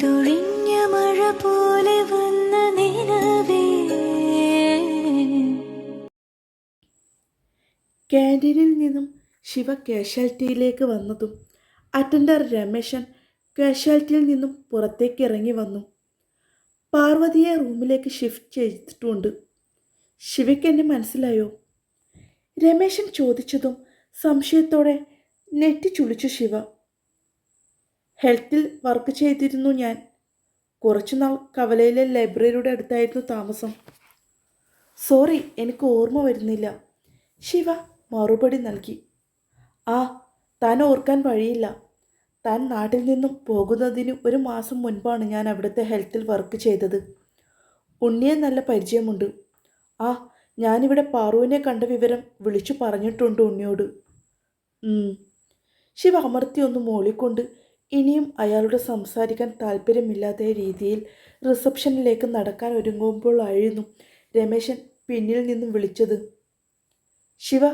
പെയ്തൊഴിഞ്ഞ മഴ പോലെ വന്ന നിലവേ. ക്യാന്റീനിൽ നിന്നും ശിവ കാഷ്വാലിറ്റിയിലേക്ക് വന്നതും അറ്റൻഡർ രമേശൻ കാഷ്വാലിറ്റിയിൽ നിന്നും പുറത്തേക്ക് ഇറങ്ങി വന്നു. പാർവതിയെ റൂമിലേക്ക് ഷിഫ്റ്റ് ചെയ്തിട്ടുണ്ട്. ശിവയ്ക്ക് എന്നെ മനസ്സിലായോ? രമേശൻ ചോദിച്ചതും സംശയത്തോടെ നെറ്റി ചുളിച്ചു ശിവ. ഹെൽത്തിൽ വർക്ക് ചെയ്തിരുന്നു ഞാൻ. കുറച്ചുനാൾ കവലയിലെ ലൈബ്രറിയുടെ അടുത്തായിരുന്നു താമസം. സോറി എനിക്ക് ഓർമ്മ വരുന്നില്ല. ശിവ മറുപടി നൽകി. ആ താൻ ഓർക്കാൻ വഴിയില്ല. താൻ നാട്ടിൽ നിന്നും പോകുന്നതിന് ഒരു മാസം മുൻപാണ് ഞാൻ അവിടുത്തെ ഹെൽത്തിൽ വർക്ക് ചെയ്തത്. ഉണ്ണിയെ നല്ല പരിചയമുണ്ട്. ആ ഞാനിവിടെ പാറുവിനെ കണ്ട വിവരം വിളിച്ചു പറഞ്ഞിട്ടുണ്ട് ഉണ്ണിയോട്. ശിവ അമർത്തി ഒന്ന് മൂളിക്കൊണ്ട് ഇനിയും അയാളോട് സംസാരിക്കാൻ താല്പര്യമില്ലാത്ത രീതിയിൽ റിസപ്ഷനിലേക്ക് നടക്കാൻ ഒരുങ്ങുമ്പോഴായിരുന്നു രമേശൻ പിന്നിൽ നിന്നും വിളിച്ചത്. ശിവ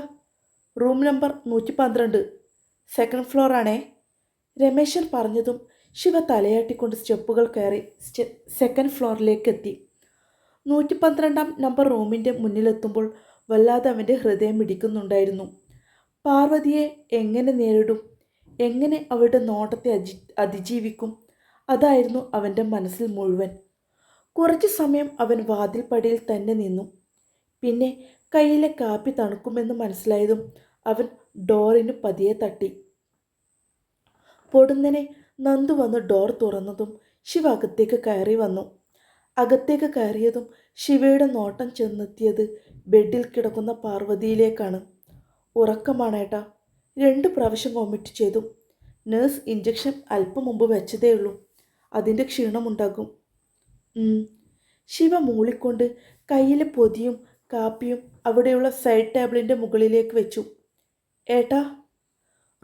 റൂം നമ്പർ നൂറ്റി പന്ത്രണ്ട് സെക്കൻഡ് ഫ്ലോറാണേ രമേശൻ പറഞ്ഞതും ശിവ തലയാട്ടിക്കൊണ്ട് സ്റ്റെപ്പുകൾ കയറി സെക്കൻഡ് ഫ്ലോറിലേക്ക് എത്തി. നൂറ്റി പന്ത്രണ്ടാം നമ്പർ റൂമിന്റെ മുന്നിലെത്തുമ്പോൾ വല്ലാതെ അവന്റെ ഹൃദയം ഇടിക്കുന്നുണ്ടായിരുന്നു. പാർവതിയെ എങ്ങനെ നേരിടും? എങ്ങനെ അവളുടെ നോട്ടത്തെ അജി അതിജീവിക്കും? അതായിരുന്നു അവന്റെ മനസ്സിൽ മുഴുവൻ. കുറച്ചു സമയം അവൻ വാതിൽപ്പടിയിൽ തന്നെ നിന്നു. പിന്നെ കയ്യിലെ കാപ്പി തണുക്കുമെന്ന് മനസ്സിലായതും അവൻ ഡോറിന് പതിയെ തട്ടി. പൊടുന്നനെ നന്ദു വന്ന് ഡോർ തുറന്നതും ശിവ അകത്തേക്ക് കയറി വന്നു. അകത്തേക്ക് കയറിയതും ശിവയുടെ നോട്ടം ചെന്നെത്തിയത് ബെഡിൽ കിടക്കുന്ന പാർവതിയിലേക്കാണ്. ഉറക്കമാണേട്ടാ. രണ്ട് പ്രാവശ്യം വോമിറ്റ് ചെയ്തു. നേഴ്സ് ഇഞ്ചക്ഷൻ അല്പം മുമ്പ് വെച്ചതേ ഉള്ളൂ. അതിന്റെ ക്ഷീണമുണ്ടാകും ശിവ മൂളിക്കൊണ്ട് കയ്യിലെ പൊതിയും കാപ്പിയും അവിടെയുള്ള സൈഡ് ടേബിളിന്റെ മുകളിലേക്ക് വെച്ചു. ഏട്ടാ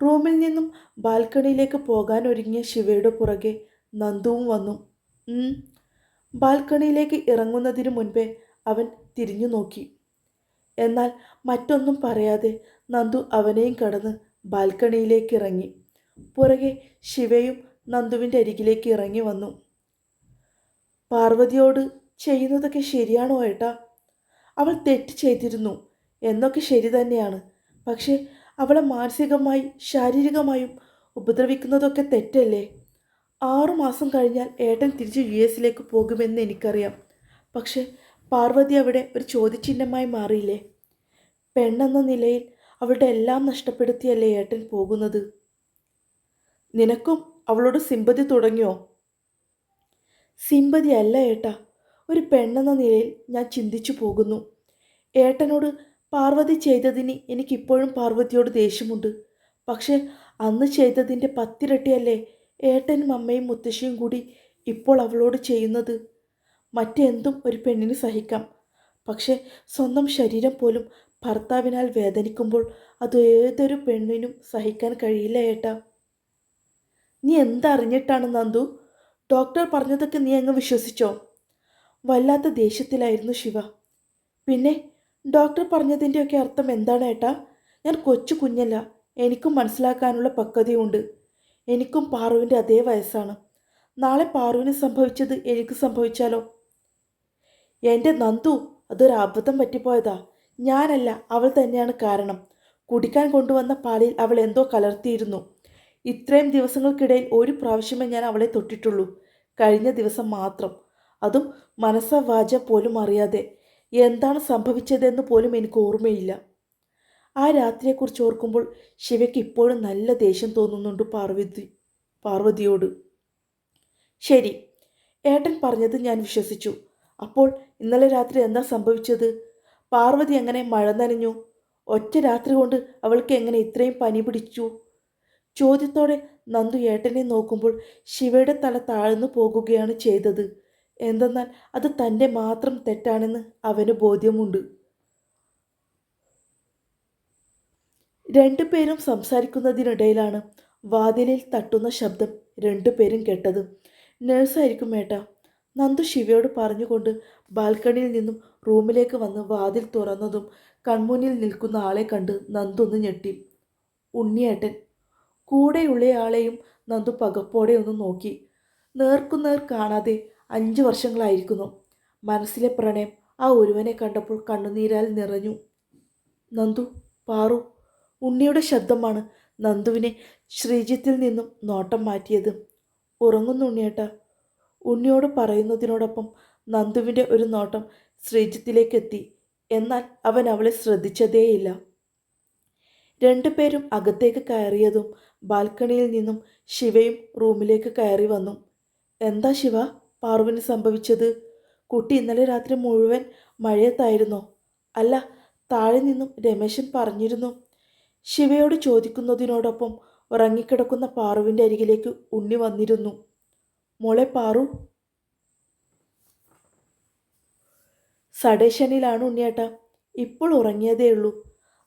റൂമിൽ നിന്നും ബാൽക്കണിയിലേക്ക് പോകാൻ ഒരുങ്ങിയ ശിവയുടെ പുറകെ നന്ദുവും വന്നു. ബാൽക്കണിയിലേക്ക് ഇറങ്ങുന്നതിന് മുൻപേ അവൻ തിരിഞ്ഞു നോക്കി. എന്നാൽ മറ്റൊന്നും പറയാതെ നന്ദു അവനെയും കടന്ന് ബാൽക്കണിയിലേക്ക് ഇറങ്ങി പുറകെ ശിവയും നന്ദുവിന്റെ അരികിലേക്ക് ഇറങ്ങി വന്നു. പാർവതിയോട് ചെയ്യുന്നതൊക്കെ ശരിയാണോ ഏട്ടാ? അവൾ തെറ്റ് ചെയ്തിരുന്നു. എന്നൊക്കെ ശരി തന്നെയാണ്. പക്ഷേ അവളെ മാനസികമായി ശാരീരികമായും ഉപദ്രവിക്കുന്നതൊക്കെ തെറ്റല്ലേ? ആറുമാസം കഴിഞ്ഞാൽ ഏട്ടൻ തിരിച്ച് യു എസിലേക്ക് പോകുമെന്ന് എനിക്കറിയാം. പക്ഷേ പാർവതി അവിടെ ഒരു ചോദ്യചിഹ്നമായി മാറിയില്ലേ? പെണ്ണെന്ന നിലയിൽ അവളുടെ എല്ലാം നഷ്ടപ്പെടുത്തിയല്ലേ ഏട്ടൻ പോകുന്നത്? നിനക്കും അവളോട് സിമ്പതി തുടങ്ങിയോ? സിമ്പതി അല്ല ഏട്ടാ. ഒരു പെണ്ണെന്ന നിലയിൽ ഞാൻ ചിന്തിച്ചു പോകുന്നു. ഏട്ടനോട് പാർവതി ചെയ്തതിന് എനിക്കിപ്പോഴും പാർവതിയോട് ദേഷ്യമുണ്ട്. പക്ഷേ അന്ന് ചെയ്തതിന്റെ പത്തിരട്ടിയല്ലേ ഏട്ടനും അമ്മയും മുത്തശ്ശിയും കൂടി ഇപ്പോൾ അവളോട് ചെയ്യുന്നത്? മറ്റെന്തും ഒരു പെണ്ണിന് സഹിക്കാം. പക്ഷേ സ്വന്തം ശരീരം പോലും ഭർത്താവിനാൽ വേദനിക്കുമ്പോൾ അത് ഏതൊരു പെണ്ണിനും സഹിക്കാൻ കഴിയില്ല ഏട്ടാ. നീ എന്തറിഞ്ഞിട്ടാണ് നന്ദു? ഡോക്ടർ പറഞ്ഞതൊക്കെ നീ അങ്ങ് വിശ്വസിച്ചോ? വല്ലാത്ത ദേഷ്യത്തിലായിരുന്നു ശിവ. പിന്നെ ഡോക്ടർ പറഞ്ഞതിന്റെയൊക്കെ അർത്ഥം എന്താണ് ഏട്ടാ? ഞാൻ കൊച്ചു കുഞ്ഞല്ല. എനിക്കും മനസ്സിലാക്കാനുള്ള പക്വതയുണ്ട്. എനിക്കും പാറുവിന്റെ അതേ വയസ്സാണ്. നാളെ പാറുവിന് സംഭവിച്ചത് എനിക്ക് സംഭവിച്ചാലോ? എന്റെ നന്ദു അതൊരു അബദ്ധം പറ്റിപ്പോയതാ. ഞാനല്ല അവൾ തന്നെയാണ് കാരണം. കുടിക്കാൻ കൊണ്ടുവന്ന പാലിൽ അവൾ എന്തോ കലർത്തിയിരുന്നു. ഇത്രയും ദിവസങ്ങൾക്കിടയിൽ ഒരു പ്രാവശ്യമേ ഞാൻ അവളെ തൊട്ടിട്ടുള്ളൂ. കഴിഞ്ഞ ദിവസം മാത്രം. അതും മനസ്സ വാച പോലും അറിയാതെ. എന്താണ് സംഭവിച്ചതെന്ന് പോലും എനിക്ക് ഓർമ്മയില്ല. ആ രാത്രിയെക്കുറിച്ച് ഓർക്കുമ്പോൾ ശിവയ്ക്ക് ഇപ്പോഴും നല്ല ദേഷ്യം തോന്നുന്നുണ്ട് പാർവതി പാർവതിയോട്. ശരി ഏട്ടൻ പറഞ്ഞത് ഞാൻ വിശ്വസിച്ചു. അപ്പോൾ ഇന്നലെ രാത്രി എന്താ സംഭവിച്ചത്? പാർവതി എങ്ങനെ മഴ നനഞ്ഞു? ഒറ്റ രാത്രി കൊണ്ട് അവൾക്ക് എങ്ങനെ ഇത്രയും പനി പിടിച്ചു? ചോദ്യത്തോടെ നന്ദു ഏട്ടനെ നോക്കുമ്പോൾ ശിവയുടെ തല താഴ്ന്നു പോകുകയാണ് ചെയ്തത്. എന്തെന്നാൽ അത് തന്റെ മാത്രം തെറ്റാണെന്ന് അവന് ബോധ്യമുണ്ട്. രണ്ടുപേരും സംസാരിക്കുന്നതിനിടയിലാണ് വാതിലിൽ തട്ടുന്ന ശബ്ദം രണ്ടുപേരും കേട്ടത്. നഴ്സായിരിക്കും ഏട്ടാ. നന്ദു ശിവയോട് പറഞ്ഞുകൊണ്ട് ബാൽക്കണിയിൽ നിന്നും റൂമിലേക്ക് വന്ന് വാതിൽ തുറന്നതും കൺമുന്നിൽ നിൽക്കുന്ന ആളെ കണ്ട് നന്ദു ഒന്ന് ഞെട്ടി. ഉണ്ണിയേട്ടൻ. കൂടെയുള്ളയാളെയും നന്ദു പകപ്പോടെ ഒന്ന് നോക്കി. നേർക്കുനേർ കാണാതെ അഞ്ച് വർഷങ്ങളായിരിക്കുന്നു. മനസ്സിലെ പ്രണയം ആ ഒരുവനെ കണ്ടപ്പോൾ കണ്ണുനീരാൽ നിറഞ്ഞു. നന്ദു പാറു ഉണ്ണിയുടെ ശബ്ദമാണ് നന്ദുവിനെ ശ്രീജിത്തിൽ നിന്നും നോട്ടം മാറ്റിയത്. ഉറങ്ങുന്നു ഉണ്ണിയേട്ടാ. ഉണ്ണിയോട് പറയുന്നതിനോടൊപ്പം നന്ദുവിന്റെ ഒരു നോട്ടം ശ്രീജിത്തിലേക്കെത്തി. എന്നാൽ അവൻ അവളെ ശ്രദ്ധിച്ചതേയില്ല. രണ്ടുപേരും അകത്തേക്ക് കയറിയതും ബാൽക്കണിയിൽ നിന്നും ശിവയും റൂമിലേക്ക് കയറി വന്നു. എന്താ ശിവ? പാർവിന് സംഭവിച്ചത്? കുട്ടി ഇന്നലെ രാത്രി മുഴുവൻ മഴയത്തായിരുന്നോ? അല്ല താഴെ നിന്നും രമേശൻ പറഞ്ഞിരുന്നു. ശിവയോട് ചോദിക്കുന്നതിനോടൊപ്പം ഉറങ്ങിക്കിടക്കുന്ന പാറുവിന്റെ അരികിലേക്ക് ഉണ്ണി വന്നിരുന്നു. മോളെ സഡേഷനിലാണ് ഉണ്ണിയേട്ട. ഇപ്പോൾ ഉറങ്ങിയതേ ഉള്ളൂ.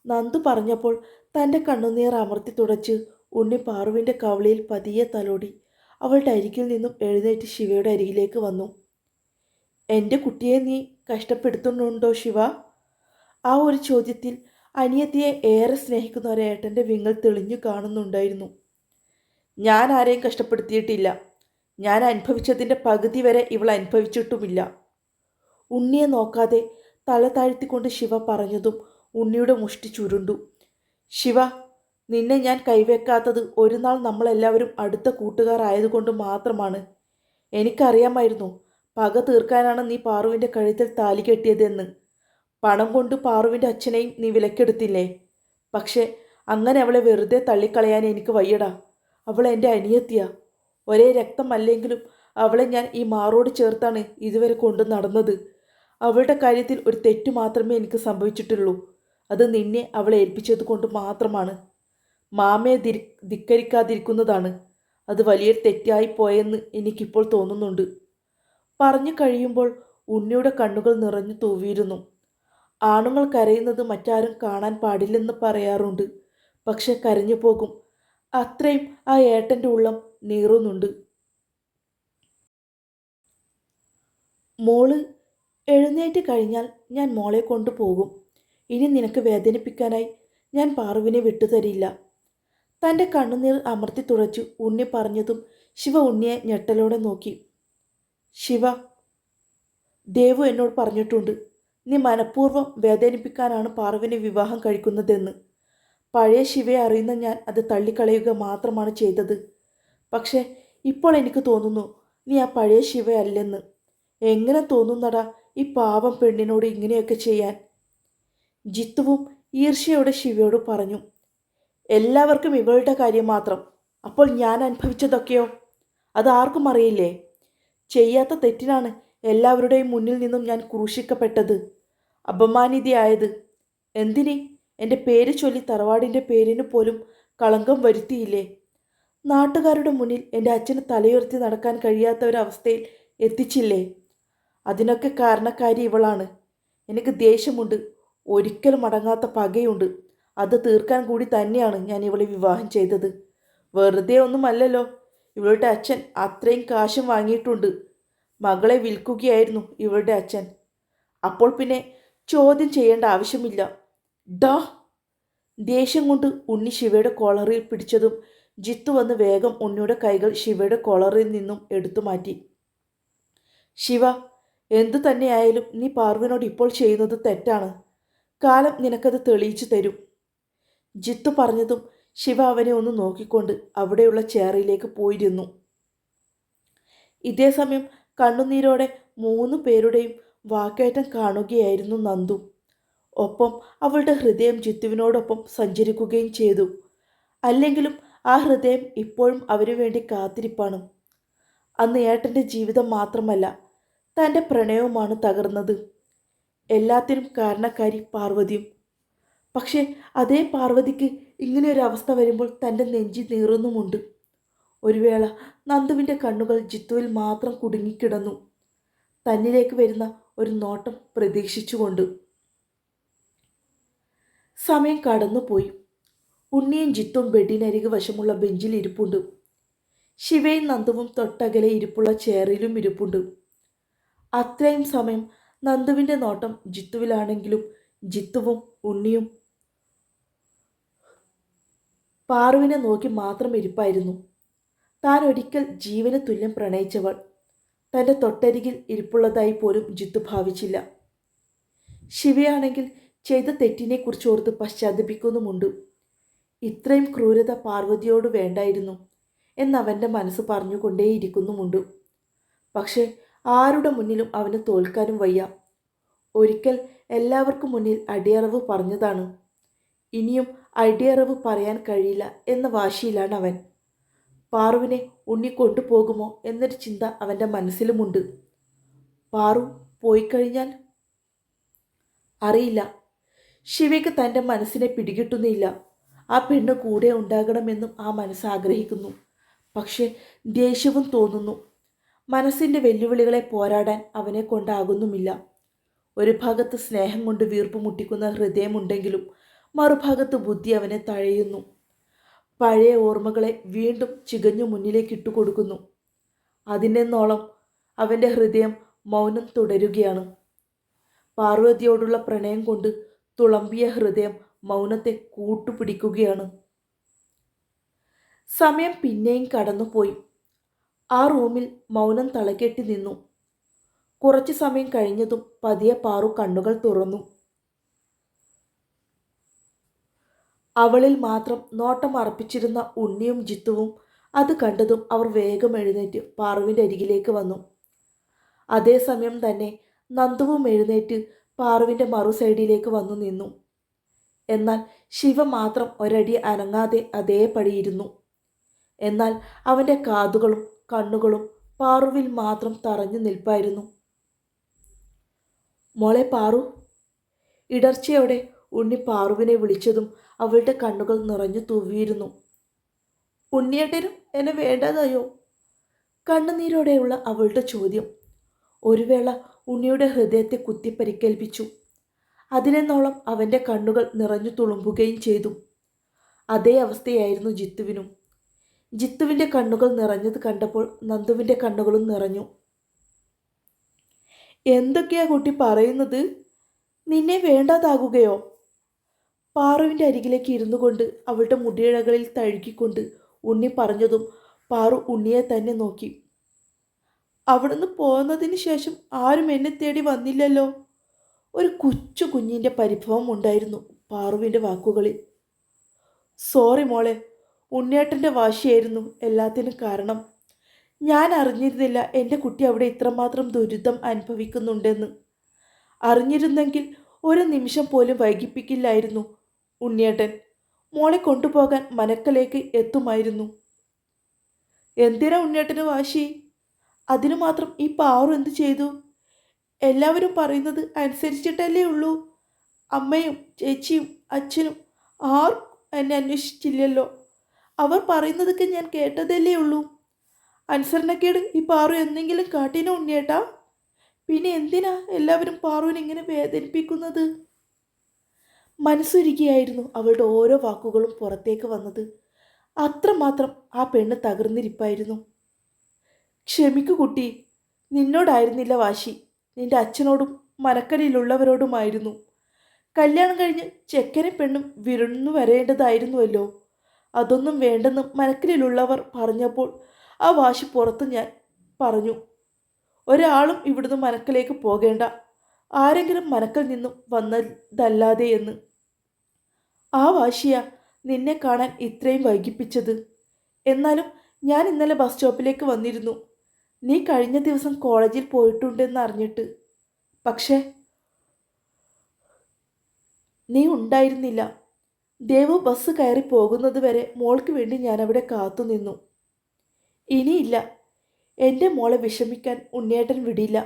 നന്ദു പറഞ്ഞപ്പോൾ തന്റെ കണ്ണുനീർ അമർത്തി തുടച്ച് ഉണ്ണി പാറുവിന്റെ കവളിയിൽ പതിയെ തലോടി. അവളുടെ അരികിൽ നിന്നും എഴുന്നേറ്റ് ശിവയുടെ അരികിലേക്ക് വന്നു. എന്റെ കുട്ടിയെ നീ കഷ്ടപ്പെടുത്തുന്നുണ്ടോ ശിവ? ആ ഒരു ചോദ്യത്തിൽ അനിയത്തിയെ ഏറെ സ്നേഹിക്കുന്ന ഒരേട്ടന്റെ വിങ്ങൽ തെളിഞ്ഞു കാണുന്നുണ്ടായിരുന്നു. ഞാൻ ആരെയും കഷ്ടപ്പെടുത്തിയിട്ടില്ല. ഞാൻ അനുഭവിച്ചതിന്റെ പകുതി വരെ ഇവൾ അനുഭവിച്ചിട്ടുമില്ല. ഉണ്ണിയെ നോക്കാതെ തല താഴ്ത്തിക്കൊണ്ട് ശിവ പറഞ്ഞതും ഉണ്ണിയുടെ മുഷ്ടി ചുരുണ്ടു. ശിവ നിന്നെ ഞാൻ കൈവെക്കാത്തത് ഒരു നാൾ നമ്മളെല്ലാവരും അടുത്ത കൂട്ടുകാരായതുകൊണ്ട് മാത്രമാണ്. എനിക്കറിയാമായിരുന്നു പക തീർക്കാനാണ് നീ പാറുവിന്റെ കഴുത്തിൽ താലി കെട്ടിയതെന്ന്. പണം കൊണ്ട് പാറുവിന്റെ അച്ഛനെയും നീ വിലക്കെടുത്തില്ലേ? പക്ഷേ അങ്ങനെ അവളെ വെറുതെ തള്ളിക്കളയാൻ എനിക്ക് വയ്യടാ. അവൾ എന്റെ അനിയത്തിയാ. ഒരേ രക്തമല്ലെങ്കിലും അവളെ ഞാൻ ഈ മാറോട് ചേർത്താണ് ഇതുവരെ കൊണ്ട് നടന്നത്. അവളുടെ കാര്യത്തിൽ ഒരു തെറ്റു മാത്രമേ എനിക്ക് സംഭവിച്ചിട്ടുള്ളൂ. അത് നിന്നെ അവളെ ഏൽപ്പിച്ചത് കൊണ്ട് മാത്രമാണ്. മാമയെ ധി ധിക്കരിക്കാതിരിക്കുന്നതാണ്. അത് വലിയൊരു തെറ്റായി പോയെന്ന് എനിക്കിപ്പോൾ തോന്നുന്നുണ്ട്. പറഞ്ഞു കഴിയുമ്പോൾ ഉണ്ണിയുടെ കണ്ണുകൾ നിറഞ്ഞു തൂവിയിരുന്നു. ആണുങ്ങൾ കരയുന്നത് മറ്റാരും കാണാൻ പാടില്ലെന്ന് പറയാറുണ്ട്. പക്ഷെ കരഞ്ഞു പോകും. അത്രയും ആ ഏട്ടന്റെ ഉള്ളം നീറുന്നുണ്ട്. മോൾ എഴുന്നേറ്റ് കഴിഞ്ഞാൽ ഞാൻ മോളെ കൊണ്ടുപോകും. ഇനി നിനക്ക് വേദനിപ്പിക്കാനായി ഞാൻ പാറുവിനെ വിട്ടുതരില്ല. തന്റെ കണ്ണുനീർ അമർത്തി തുടച്ചു ഉണ്ണി പറഞ്ഞതും ശിവ ഉണ്ണിയെ ഞെട്ടലോടെ നോക്കി. ശിവ ദേവു എന്നോട് പറഞ്ഞിട്ടുണ്ട് നീ മനഃപൂർവം വേദനിപ്പിക്കാനാണ് പാറുവിനെ വിവാഹം കഴിക്കുന്നതെന്ന്. പഴയ ശിവയെ അറിയുന്ന ഞാൻ അത് തള്ളിക്കളയുക മാത്രമാണ് ചെയ്തത്. പക്ഷേ ഇപ്പോൾ എനിക്ക് തോന്നുന്നു നീ ആ പഴയ ശിവയല്ലെന്ന്. എങ്ങനെ തോന്നുന്നടാ ഈ പാവം പെണ്ണിനോട് ഇങ്ങനെയൊക്കെ ചെയ്യാൻ? ജിത്തുവും ഈർഷ്യയോടെ ശിവയോട് പറഞ്ഞു എല്ലാവർക്കും ഇവളുടെ കാര്യം മാത്രം. അപ്പോൾ ഞാൻ അനുഭവിച്ചതൊക്കെയോ? അത് ആർക്കും അറിയില്ലേ? ചെയ്യാത്ത തെറ്റിനാണ് എല്ലാവരുടെയും മുന്നിൽ നിന്നും ഞാൻ ക്രൂശിക്കപ്പെട്ടത്. അപമാനിതയായത്. എന്തിന്? എന്റെ പേര് ചൊല്ലി തറവാടിന്റെ പേരിന് പോലും കളങ്കം വരുത്തിയില്ലേ? നാട്ടുകാരുടെ മുന്നിൽ എന്റെ അച്ഛന് തലയുയർത്തി നടക്കാൻ കഴിയാത്ത ഒരവസ്ഥയിൽ എത്തിച്ചില്ലേ? അതിനൊക്കെ കാരണക്കാരി ഇവളാണ്. എനിക്ക് ദേഷ്യമുണ്ട്. ഒരിക്കലും അടങ്ങാത്ത പകയുണ്ട്. അത് തീർക്കാൻ കൂടി തന്നെയാണ് ഞാൻ ഇവളെ വിവാഹം ചെയ്തത്. വെറുതെ ഒന്നുമല്ലല്ലോ. ഇവളുടെ അച്ഛൻ അത്രയും കാശും വാങ്ങിയിട്ടുണ്ട്. മകളെ വിൽക്കുകയായിരുന്നു ഇവളുടെ അച്ഛൻ. അപ്പോൾ പിന്നെ ചോദ്യം ചെയ്യേണ്ട ആവശ്യമില്ല. ഡാ! ദേഷ്യം കൊണ്ട് ഉണ്ണി ശിവയുടെ കോളറിൽ പിടിച്ചതും ജിത്തു വന്ന് വേഗം ഉണ്ണിയുടെ കൈകൾ ശിവയുടെ കൊളറിൽ നിന്നും എടുത്തു മാറ്റി. ശിവ എന്തു തന്നെയായാലും നീ പാർവിനോട് ഇപ്പോൾ ചെയ്യുന്നത് തെറ്റാണ്. കാലം നിനക്കത് തെളിയിച്ചു തരും. ജിത്തു പറഞ്ഞതും ശിവ അവനെ ഒന്ന് നോക്കിക്കൊണ്ട് അവിടെയുള്ള ചേറിലേക്ക് പോയിരുന്നു. ഇതേസമയം കണ്ണുനീരോടെ മൂന്ന് പേരുടെയും വാക്കേറ്റം കാണുകയായിരുന്നു നന്ദു. ഒപ്പം അവളുടെ ഹൃദയം ജിത്തുവിനോടൊപ്പം സഞ്ചരിക്കുകയും ചെയ്തു. അല്ലെങ്കിലും ആ ഹൃദയം ഇപ്പോഴും അവരു വേണ്ടി കാത്തിരിപ്പാണ്. അന്ന് ഏട്ടന്റെ ജീവിതം മാത്രമല്ല തന്റെ പ്രണയവുമാണ് തകർന്നത്. എല്ലാത്തിനും കാരണക്കാരി പാർവതിയും. പക്ഷേ അതേ പാർവതിക്ക് ഇങ്ങനെ ഒരു അവസ്ഥ വരുമ്പോൾ തന്റെ നെഞ്ചി നീറുന്നുമുണ്ട്. ഒരു വേള നന്ദുവിന്റെ കണ്ണുകൾ ജിത്തുവിൽ മാത്രം കുടുങ്ങിക്കിടന്നു. തന്നിലേക്ക് വരുന്ന ഒരു നോട്ടം പ്രതീക്ഷിച്ചുകൊണ്ട്. സമയം കടന്നുപോയി. ഉണ്ണിയും ജിത്തും ബെഡിനരികു വശമുള്ള ബെഞ്ചിൽ ഇരിപ്പുണ്ട്. ശിവയും നന്ദുവും തൊട്ടകലെ ഇരിപ്പുള്ള ചെയറിലും ഇരിപ്പുണ്ട്. അത്രയും സമയം നന്ദുവിന്റെ നോട്ടം ജിത്തുവിലാണെങ്കിലും ജിത്തുവും ഉണ്ണിയും പാറുവിനെ നോക്കി മാത്രം ഇരിപ്പായിരുന്നു. താൻ ഒരിക്കൽ ജീവന് തുല്യം പ്രണയിച്ചവൾ. തന്റെ തൊട്ടരികിൽ ഇരിപ്പുള്ളതായി പോലും ജിത്തു ഭാവിച്ചില്ല. ശിവയാണെങ്കിൽ ചെയ്ത തെറ്റിനെക്കുറിച്ച് ഓർത്ത് പശ്ചാത്തപിക്കുന്നുമുണ്ട്. ഇത്രയും ക്രൂരത പാർവതിയോട് വേണ്ടായിരുന്നു എന്നവന്റെ മനസ്സ് പറഞ്ഞുകൊണ്ടേയിരിക്കുന്നുമുണ്ട്. പക്ഷേ ആരുടെ മുന്നിലും അവന് തോൽക്കാനും വയ്യ. ഒരിക്കൽ എല്ലാവർക്കും മുന്നിൽ അടിയറവ് പറഞ്ഞതാണ്. ഇനിയും അടിയറവ് പറയാൻ കഴിയില്ല എന്ന വാശിയിലാണ് അവൻ പാറുവിനെ ഉണ്ണി കൊണ്ടുപോകുമോ എന്നൊരു ചിന്ത അവന്റെ മനസ്സിലുമുണ്ട്. പാറു പോയി കഴിഞ്ഞാൽ? അറിയില്ല. ശിവയ്ക്ക് തന്റെ മനസ്സിനെ പിടികിട്ടുന്നില്ല ആ പെണ്ണ് കൂടെ ഉണ്ടാകണമെന്നും ആ മനസ്സ് ആഗ്രഹിക്കുന്നു. പക്ഷേ ദേഷ്യവും തോന്നുന്നു. മനസ്സിന്റെ വെല്ലുവിളികളെ പോരാടാൻ അവനെ കൊണ്ടാകുന്നുമില്ല. ഒരു ഭാഗത്ത് സ്നേഹം കൊണ്ട് വീർപ്പ് മുട്ടിക്കുന്ന ഹൃദയമുണ്ടെങ്കിലും മറുഭാഗത്ത് ബുദ്ധി അവനെ തഴയുന്നു. പഴയ ഓർമ്മകളെ വീണ്ടും ചികഞ്ഞു മുന്നിലേക്ക് ഇട്ടുകൊടുക്കുന്നു. അതിനെന്നോളം അവന്റെ ഹൃദയം മൗനം തുടരുകയാണ്. പാർവതിയോടുള്ള പ്രണയം കൊണ്ട് തുളമ്പിയ ഹൃദയം മൗനത്തെ കൂട്ടുപിടിക്കുകയാണ്. സമയം പിന്നെയും കടന്നുപോയി. ആ റൂമിൽ മൗനം തലകെട്ടി നിന്നു. കുറച്ചു സമയം കഴിഞ്ഞതും പതിയെ പാറു കണ്ണുകൾ തുറന്നു. അവളിൽ മാത്രം നോട്ടം അർപ്പിച്ചിരുന്ന ഉണ്ണിയും ജിത്തുവും അത് കണ്ടതും അവർ വേഗം എഴുന്നേറ്റ് പാറുവിന്റെ അരികിലേക്ക് വന്നു. അതേസമയം തന്നെ നന്ദുവും എഴുന്നേറ്റ് പാറുവിന്റെ മറു സൈഡിലേക്ക് വന്നു നിന്നു. എന്നാൽ ശിവ മാത്രം ഒരടി അനങ്ങാതെ അതേപടിയിരുന്നു എന്നാൽ അവന്റെ കാതുകളും കണ്ണുകളും പാറുവിൽ മാത്രം തറഞ്ഞു നിൽപ്പായിരുന്നു. മോളെ പാറു ഇടർച്ചയോടെ ഉണ്ണി പാറുവിനെ വിളിച്ചതും അവളുടെ കണ്ണുകൾ നിറഞ്ഞു തൂവിയിരുന്നു. ഉണ്ണിയേട്ടനും എന്നെ വേണ്ടതായോ? കണ്ണുനീരോടെയുള്ള അവളുടെ ചോദ്യം. ഒരു വേള ഉണ്ണിയുടെ ഹൃദയത്തെ കുത്തിപ്പരിക്കേൽപ്പിച്ചു. അതിനെന്നോളം അവന്റെ കണ്ണുകൾ നിറഞ്ഞു തുളുമ്പുകയും ചെയ്തു. അതേ അവസ്ഥയായിരുന്നു ജിത്തുവിനും. ജിത്തുവിന്റെ കണ്ണുകൾ നിറഞ്ഞത് കണ്ടപ്പോൾ നന്ദുവിന്റെ കണ്ണുകളും നിറഞ്ഞു. എന്തൊക്കെയാ കുട്ടി പറയുന്നത്? നിന്നെ വേണ്ടാതാകുകയോ? പാറുവിന്റെ അരികിലേക്ക് ഇരുന്നു കൊണ്ട് അവളുടെ മുടിയിഴകളിൽ തഴുകിക്കൊണ്ട് ഉണ്ണി പറഞ്ഞതും പാറു ഉണ്ണിയെ തന്നെ നോക്കി. അവിടുന്ന് പോകുന്നതിന് ശേഷം ആരും എന്നെ തേടി വന്നില്ലല്ലോ? ഒരു കൊച്ചു കുഞ്ഞിന്റെ പരിഭവം ഉണ്ടായിരുന്നു പാറുവിന്റെ വാക്കുകളിൽ. സോറി മോളെ ഉണ്ണിയേട്ടന്റെ വാശിയായിരുന്നു എല്ലാത്തിനും കാരണം. ഞാൻ അറിഞ്ഞിരുന്നില്ല എന്റെ കുട്ടി അവിടെ ഇത്രമാത്രം ദുരിതം അനുഭവിക്കുന്നുണ്ടെന്ന്. അറിഞ്ഞിരുന്നെങ്കിൽ ഒരു നിമിഷം പോലും വൈകിപ്പിക്കില്ലായിരുന്നു ഉണ്ണിയേട്ടൻ. മോളെ കൊണ്ടുപോകാൻ മനക്കലേക്ക് എത്തുമായിരുന്നു. എന്തിനാ ഉണ്ണിയേട്ടന് വാശി? അതിനു മാത്രം ഈ പാറു എന്ത് ചെയ്തു? എല്ലാവരും പറയുന്നത് അനുസരിച്ചിട്ടല്ലേ ഉള്ളൂ. അമ്മയും ചേച്ചിയും അച്ഛനും ആർക്കും എന്നെ അന്വേഷിച്ചില്ലല്ലോ. അവർ പറയുന്നതൊക്കെ ഞാൻ കേട്ടതല്ലേ ഉള്ളൂ. അനുസരണക്കേട് ഈ പാറു എന്തെങ്കിലും കാട്ടിനോ ഉണ്ണിയേട്ടാ? പിന്നെ എന്തിനാ എല്ലാവരും പാറുവിനെ ഇങ്ങനെ വേദനിപ്പിക്കുന്നത്? മനസ്സൊരുക്കിയായിരുന്നു അവളുടെ ഓരോ വാക്കുകളും പുറത്തേക്ക് വന്നത്. അത്രമാത്രം ആ പെണ്ണ് തകർന്നിരിപ്പായിരുന്നു. ക്ഷമിക്കു കുട്ടി. നിന്നോടായിരുന്നില്ല വാശി. നിന്റെ അച്ഛനോടും മനക്കരയിലുള്ളവരോടുമായിരുന്നു കല്യാണം കഴിഞ്ഞ് ചെക്കനും പെണ്ണും വിരുന്നു വരേണ്ടതായിരുന്നുവല്ലോ. അതൊന്നും വേണ്ടെന്ന് മനക്കരയിലുള്ളവർ പറഞ്ഞപ്പോൾ ആ വാശി പുറത്ത് ഞാൻ പറഞ്ഞു ഒരാളും ഇവിടുന്ന് മനക്കലേക്ക് പോകേണ്ട. ആരെങ്കിലും മനക്കൽ നിന്നും വന്നതല്ലാതെ എന്ന്. ആ വാശിയ നിന്നെ കാണാൻ ഇത്രയും വൈകിപ്പിച്ചത്. എന്നാലും ഞാൻ ഇന്നലെ ബസ് സ്റ്റോപ്പിലേക്ക് വന്നിരുന്നു. നീ കഴിഞ്ഞ ദിവസം കോളേജിൽ പോയിട്ടുണ്ടെന്ന് അറിഞ്ഞിട്ട്. പക്ഷേ നീ ഉണ്ടായിരുന്നില്ല. ദേവു ബസ് കയറി പോകുന്നത് വരെ മോൾക്ക് വേണ്ടി ഞാൻ അവിടെ കാത്തു നിന്നു. ഇനിയില്ല. എന്റെ മോളെ വിഷമിക്കാൻ ഉണ്ണിയേട്ടൻ വിടില്ല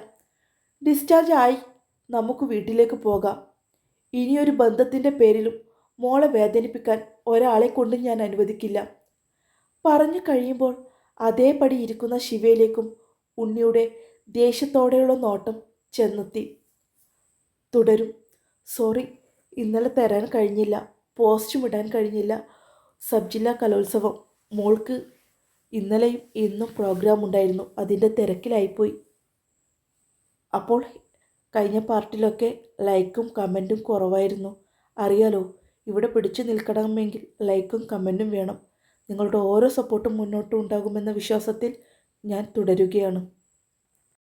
ഡിസ്ചാർജ് ആയി നമുക്ക് വീട്ടിലേക്ക് പോകാം. ഇനിയൊരു ബന്ധത്തിന്റെ പേരിലും മോളെ വേദനിപ്പിക്കാൻ ഒരാളെ കൊണ്ട് ഞാൻ അനുവദിക്കില്ല. പറഞ്ഞു കഴിയുമ്പോൾ അതേപടി ഇരിക്കുന്ന ശിവയിലേക്കും ഉണ്ണിയുടെ ദേഷ്യത്തോടെയുള്ള നോട്ടം ചെന്നെത്തി. തുടരും. സോറി ഇന്നലെ തരാൻ കഴിഞ്ഞില്ല. പോസ്റ്റും ഇടാൻ കഴിഞ്ഞില്ല. സബ് ജില്ലാ കലോത്സവം. മോൾക്ക് ഇന്നലെയും ഇന്നും പ്രോഗ്രാം ഉണ്ടായിരുന്നു. അതിന്റെ തിരക്കിലായിപ്പോയി. അപ്പോൾ കഴിഞ്ഞ പാർട്ടിലൊക്കെ ലൈക്കും കമന്റും കുറവായിരുന്നു. അറിയാലോ ഇവിടെ പിടിച്ചു നിൽക്കണമെങ്കിൽ ലൈക്കും കമന്റും വേണം. നിങ്ങളുടെ ഓരോ സപ്പോർട്ടും മുന്നോട്ടും ഉണ്ടാകുമെന്ന വിശ്വാസത്തിൽ ഞാൻ തുടരുകയാണ്.